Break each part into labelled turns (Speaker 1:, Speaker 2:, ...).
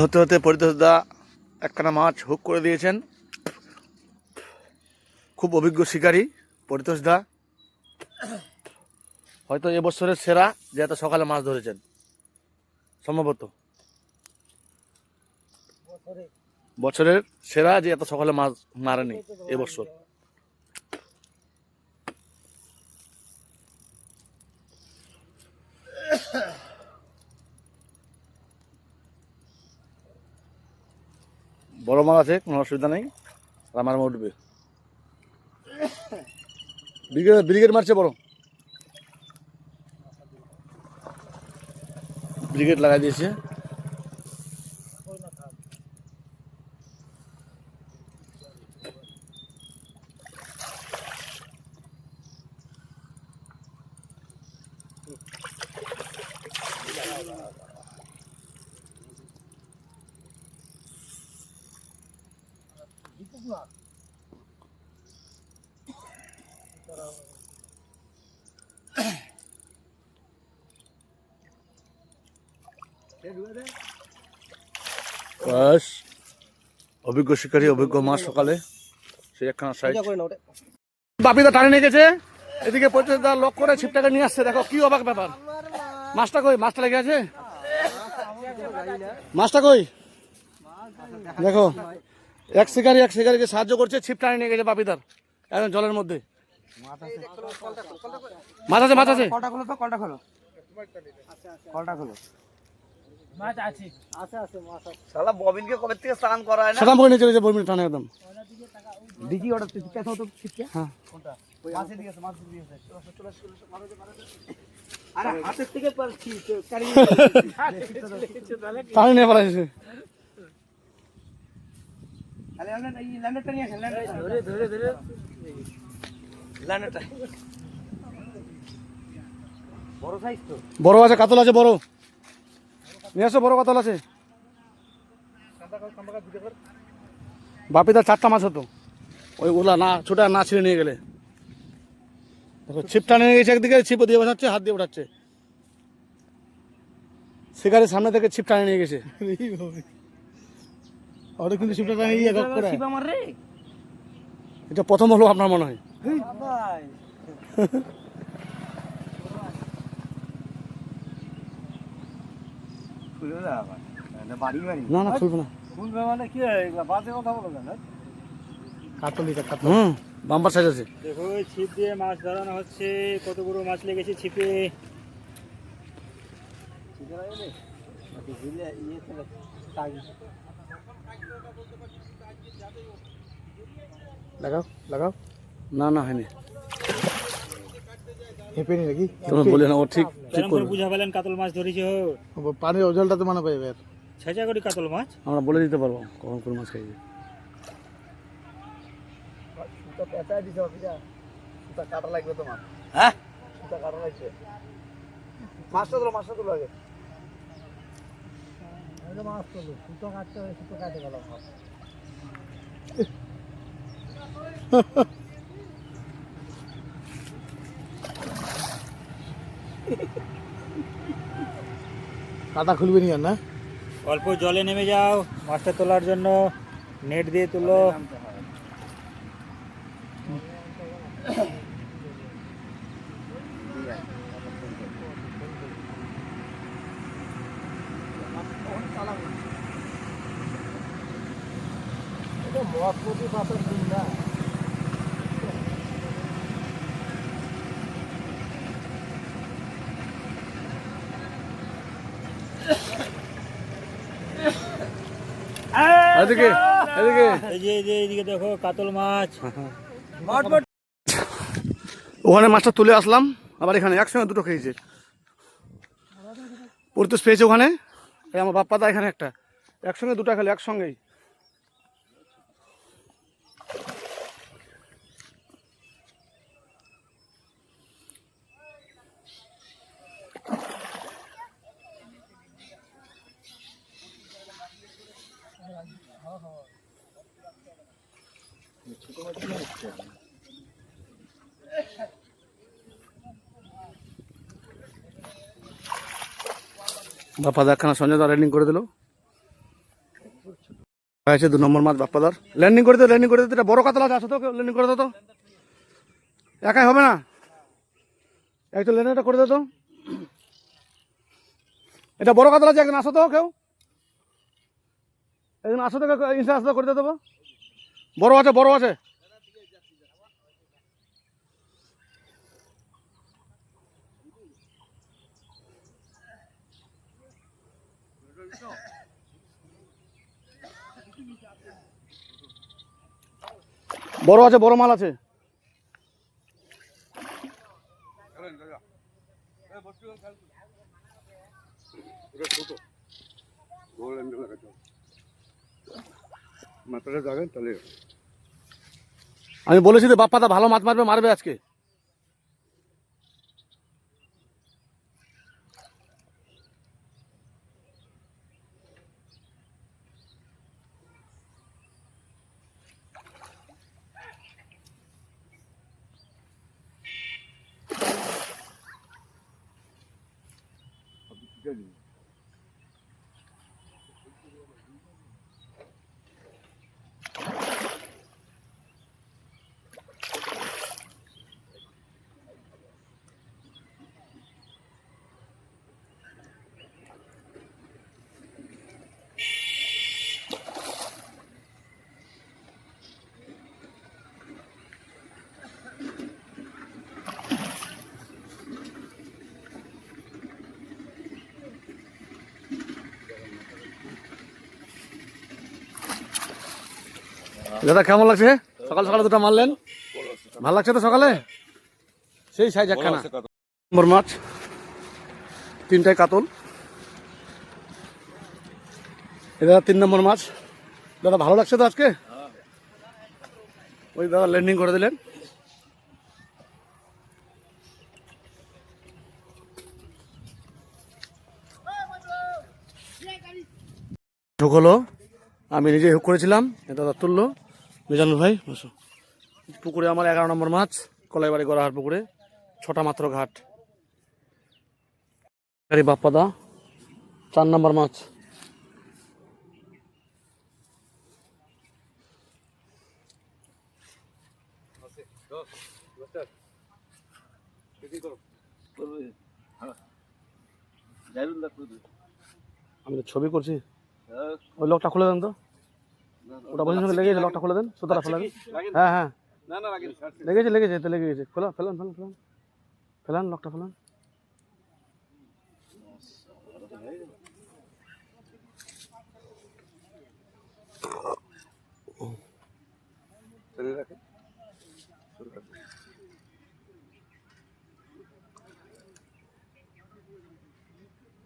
Speaker 1: হতে হতে পরিতোষদা একখানা মাছ হুক করে দিয়েছেন। খুব অভিজ্ঞ শিকারী পরিতোষদা। হয়তো এবছরের সেরা যে এত সকালে মাছ ধরেছেন। সম্ভবত। বছরের সেরা যে এত সকালে মাছ মারেনি এবছর। বড় মাছ আছে, কোনো অসুবিধা নেই। আমার মা উঠবে ব্রিগেড ব্রিগেড মারছে বড়। ব্রিগেড লাগাই দিয়েছে। বাস অভিজ্ঞ শিকারী অভিজ্ঞ মাছ সকালে। সেই একখানা সাইজ বাপিদা টানে নিয়ে গেছে। এদিকে পঁচিশদা লক করে ছিপটাকে নিয়ে আসছে। দেখো কি অবাক ব্যাপার। মাছটা কই? মাছটা লেগে আছে? মাছটা কই? দেখো। এক শিকারি এক শিকারিকে সাহায্য করছে ছিপ টানে নিয়ে গেছে বাপিদার একদম জলের মধ্যে। মাছ আছে মাছ আছে।
Speaker 2: কলটা খোলো তো কলটা খোলো। কলটা খোলো।
Speaker 3: শালা ববিনকে কবে থেকে স্নান করা হয় না
Speaker 1: সাদাম করে নিয়ে টানে একদম।
Speaker 2: অর্ডার তুই কেন তো ছিটকে
Speaker 1: হ্যাঁ।
Speaker 3: মাছে দিয়েছে মাছে দিয়েছে চলে চলে আসো, চলে মারো, মারো।
Speaker 2: আরে হাতের থেকে পারছি তো কারি
Speaker 1: নিয়ে পালাইছে।
Speaker 2: বড়
Speaker 1: আছে, কাতল আছে, বড়। নিয়ে আসো, বড় কাতল আছে। বাপিদার চারটা মাছ হতো। ওই ওলা না, ছোটা না ছিঁড়ে নিয়ে গেলে। দেখো, ছিপটা নিয়ে গেছে একদিকে ছিপ দিয়ে বসাচ্ছে, হাত দিয়ে ওঠাচ্ছে। শিকারের সামনে থেকে ছিপ নিয়ে গেছে। ওটা কিন্তু ছিপটা টানে গক করে।
Speaker 2: শিবা মার রে
Speaker 1: এটা প্রথম হলো আপনার মনে হয়।
Speaker 2: না
Speaker 1: না খুলবে না।
Speaker 2: খুলবে মানে কি বাজে কথা বলো না
Speaker 1: কাতলিটা কাতল। হুম বাম্পার সাইজ আছে।
Speaker 4: দেখো ছিপ দিয়ে মাছ ধরানো হচ্ছে কত বড় মাছ লেগেছে ছিপে।
Speaker 1: লাগাও লাগাও। না না হয়নি।
Speaker 5: হেঁপেনি নাকি?
Speaker 1: তোমরা বলে না ও ঠিক ঠিক
Speaker 4: করে বুঝা পেলেন কাতল মাছ ধরেছে হো
Speaker 5: পানির অজলটা তো মানে পাইবে আর।
Speaker 4: ছেঁচা করি কাতল মাছ?
Speaker 1: আমরা বলে দিতে পারব কখন কোন মাছ খাইবে।
Speaker 3: সুতা পেঁচায় দিছে অফিসা। সুতা কাটা লাগবে তোমার।
Speaker 2: হ্যাঁ?
Speaker 3: সুতা কাটা লাগবে মাছটা তোলো মাছটা তোলো আগে।
Speaker 5: মাছ সুতো কাটতে হবে সুতো কাটে গেল কাটা খুলবে নি আর না?
Speaker 4: অল্প জলে নেমে যাও মাছটা তোলার জন্য নেট দিয়ে তুলো।
Speaker 1: এদিকে এদিকে।
Speaker 4: এই যে এই যে এইদিকে দেখো কাতল মাছ।
Speaker 1: ওখানে মাছটা তুলে আসলাম আবার এখানে একসঙ্গে দুটো খেয়েছে। পরিতোষ পেয়েছে ওখানে। এই আমার বাপ্পা দা এখানে একটা। একসঙ্গে দুটো খেলে একসঙ্গেই। বাপ্পা দা একখানা সঞ্জয় রাইডিং করে দিল। আছে দু নম্বর মাছ বাপ্পাদার। ল্যান্ডিং করে দে ল্যান্ডিং করে দিতে বড় কাতলা আছে তো ল্যান্ডিং করে তো। একাই হবে না? একটু ল্যান্ডিংটা করে তো। এটা বড় কাতলা আছে একদিন আসো তো কেউ? একদিন আসো তো ইনসার্জ করে দিয়ে দেবো। বড় আছে বড় আছে। বড় আছে বড় মাল আছে। আমি বলেছি তো বাপ্পাদা ভালো মাছ মারবে মারবে আজকে। দাদা কেমন লাগছে? সকাল সকালে দুটো মারলেন। ভালো লাগছে তো সকালে? সেই সাইজ একখানা। নম্বর মাছ তিনটায় কাতল। এ দাদা তিন নম্বর মাছ। দাদা ভালো লাগছে তো আজকে? ওই দাদা ল্যান্ডিং করে দিলেন। হুক হলো। আমি নিজে হুক করেছিলাম দাদা তুললো। মিজানুর ভাই বসো। পুকুরে আমার এগারো নম্বর মাছ কলাইবাড়ি গড়াহার পুকুরে ছটা মাত্র ঘাট। আরে বাপ্পাদা চার নম্বর মাছ। আমি তো ছবি করছি। ওই লকটা খুলে দেন তো। ওটা বসে সঙ্গে লেগেছে লকটা খুলে দেন সুতরাং ফেলেন হ্যাঁ হ্যাঁ।
Speaker 6: না না
Speaker 1: লেগেছে লেগেছে এতে লেগে গেছে খোলা ফেলান ফেলান ফেলান। ফেলান লকটা ফেলান।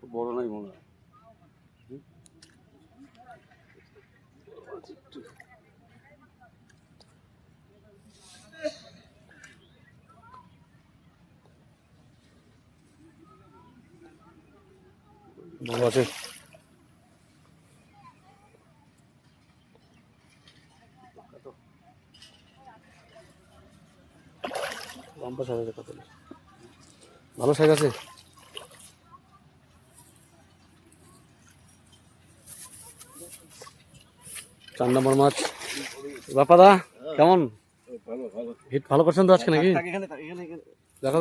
Speaker 6: বড় নাই মনে হয়।
Speaker 1: ভালো আছে লম্বা সাইজ আছে কত ভালো সাইজ আছে চার নম্বর মাছ বাপাদা কেমন হিট ভালো করছেন তো আজকে নাকি দেখো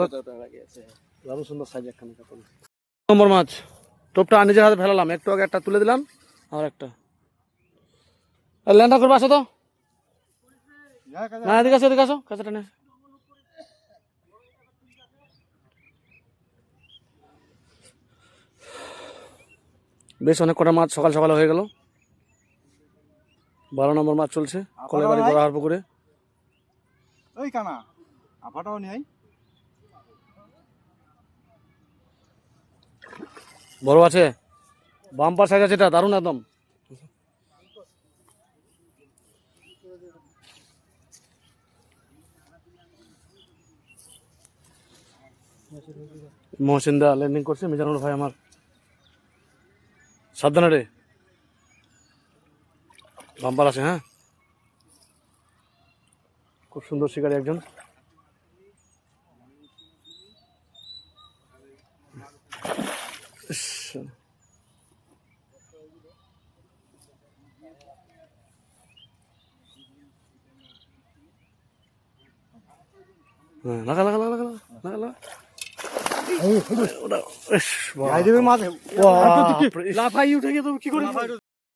Speaker 1: দারুণ সুন্দর সাইজ একখানে নম্বর মাছ টোপটা নিজের হাতে ফেলালাম। একটু আগে একটা তুলে দিলাম আর একটা। ল্যান্ডার করবে আসো তো। না এদিকে আসো এদিকে আসো কাছে টেনে বেশ অনেক কটা মাছ সকাল সকাল হয়ে গেল। বারো নম্বর মাছ চলছে কলেবাড়ি গড়াহার পুকুরে
Speaker 3: ওই কানা আফাটাও নেই?
Speaker 1: বড় আছে। বাম্পার সাইজ আছে এটা, দারুণ একদম। মহসিন দা ল্যান্ডিং করছে মিজানুর ভাই আমার। সাবধানে রে। বাম্পার আছে হ্যাঁ? খুব সুন্দর শিকারী একজন।
Speaker 3: একশো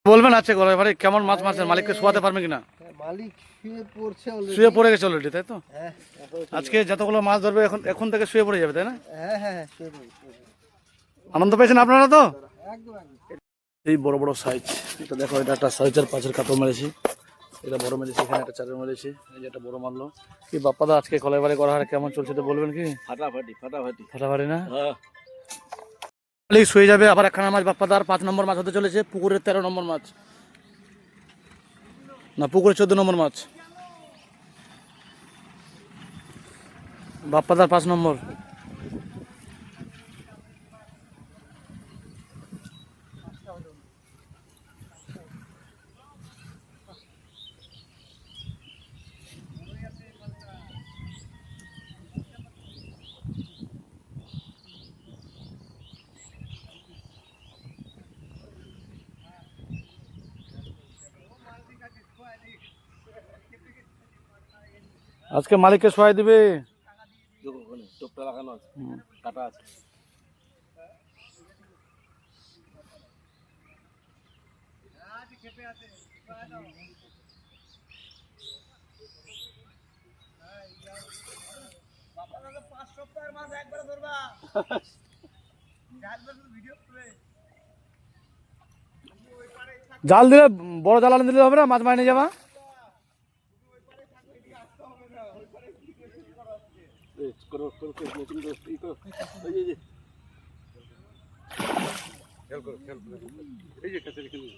Speaker 1: বলবেন আছে ঘরে কেমন মাছ মারছেন মালিককে শুয়াতে পারবে কিনা?
Speaker 3: শুয়ে
Speaker 1: পড়ে গেছে অলরেডি তাই তো? আজকে যতগুলো মাছ ধরবে এখন এখন থেকে শুয়ে পড়ে যাবে তাই না?
Speaker 3: হ্যাঁ হ্যাঁ
Speaker 1: আনন্দ পেয়েছেন আপনারা তো? এই বড় বড় সাইজ এটা দেখো এটা একটা সাড়ে চার পাঁচের কাপড় মেরেছি। এটা বড় মেরেছি এখানে একটা চারের মেরেছি। এই যে একটা বড় মারলো। কি বাপ্পাদা আজকে কলাই বাড়ি করা হয় কেমন চলছে তো বলবেন কি?
Speaker 6: ফাটাফাটি ফাটাফাটি।
Speaker 1: ফাটাফাটি না?
Speaker 6: হ্যাঁ।
Speaker 1: শুয়ে যাবে আবার একখানা মাছ বাপ্পা বাপ্পাদার পাঁচ নম্বর মাছ হতে চলেছে পুকুরের তেরো নম্বর মাছ। না পুকুরের চোদ্দ নম্বর মাছ। বাপ্পা বাপ্পাদার পাঁচ নম্বর। আজকে মালিককে সহায় দিবে?
Speaker 6: টোপটা লাগানো আছে কাটা আছে।
Speaker 1: জাল দিলে বড় জাল আনি দিলে হবে না? মাছ মাইনে যাবা?
Speaker 6: করো করো করো নতুন করে ই করো এই যে, এই যে খেয়াল করো খেয়াল করো এই যে কাছে রেখে দিন।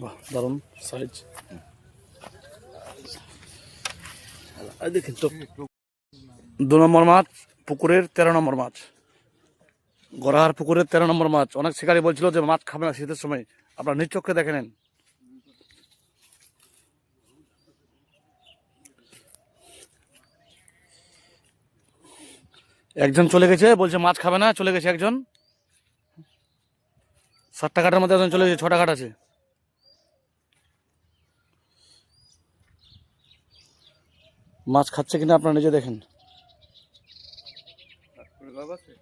Speaker 1: বাহ দারুণ সাইজ দেখেন তো দু নম্বর মাছ, পুকুরের তেরো নম্বর মাছ। গড়াহার পুকুরের তেরো নম্বর মাছ। অনেক শিকারী বলছিল যে মাছ খাবে না শীতের সময়। আপনার চোখে দেখে নেন। একজন চলে গেছে, বলছে মাছ খাবে না, চলে গেছে একজন। সাতটা কাটার মধ্যে একজন চলে গেছে, ছটা কাঠ আছে। মাছ খাচ্ছে কিনা আপনারা নিজে দেখেন।
Speaker 6: লাভ আছে?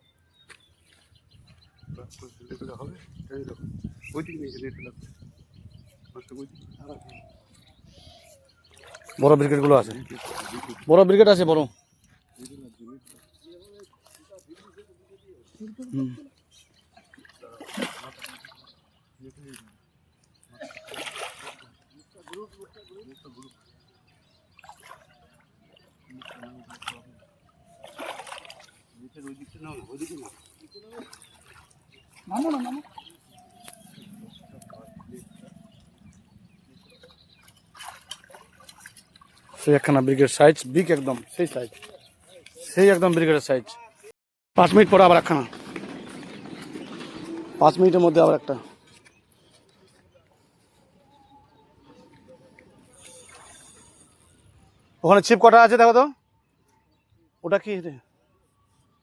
Speaker 6: হবে। এই দেখো নিয়ে লাগবে
Speaker 1: বড়গুলো আছে। বড় ব্রিগেড আছে বড়। হুম।
Speaker 6: ওইদিকে না ওইদিকে না
Speaker 1: সেই একখানা ব্রিগেড সাইজ বিগ একদম, সেই সাইজ সেই একদম ব্রিগেডের সাইজ পাঁচ মিনিট পরে আবার একখানা। পাঁচ মিনিটের মধ্যে আবার একটা। ওখানে ছিপ কটা আছে দেখো তো? ওটা কি? রে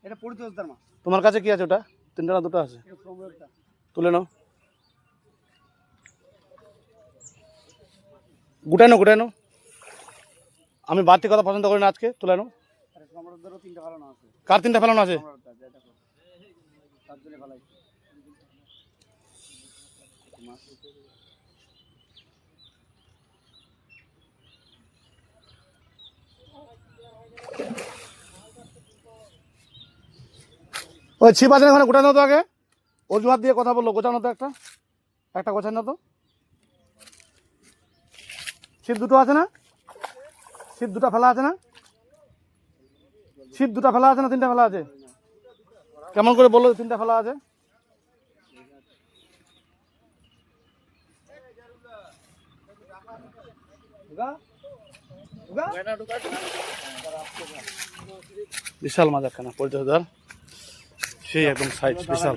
Speaker 3: এটা পরিচর্যার মাছ
Speaker 1: তোমার কাছে কি আছে ওটা? তিনটা না দুটো আছে? তুলে নাও। গুটাই নাও গুটাই নাও। আমি বাড়তি কথা পছন্দ করি না আজকে তুলে নাও। কার তিনটা ফেলানো আছে?
Speaker 3: সম্রাটদার যে দেখো তার জন্য ফেলাইছে
Speaker 1: ওই ছিপ আছে ওখানে? গোটানো তো আগে। অজুহাত দিয়ে কথা বলল। গোছানো তো একটা। একটা গোছানো তো। ছিপ দুটো আছে না? ছিপ দুটো ফেলা আছে না? ছিপ দুটো ফেলা আছে না? তিনটা ফেলা আছে? কেমন করে বলল তিনটা ফেলা আছে? বিশাল মাছ একখানা পঞ্চাশ হাজার। সেই একদম সাইজ বিশাল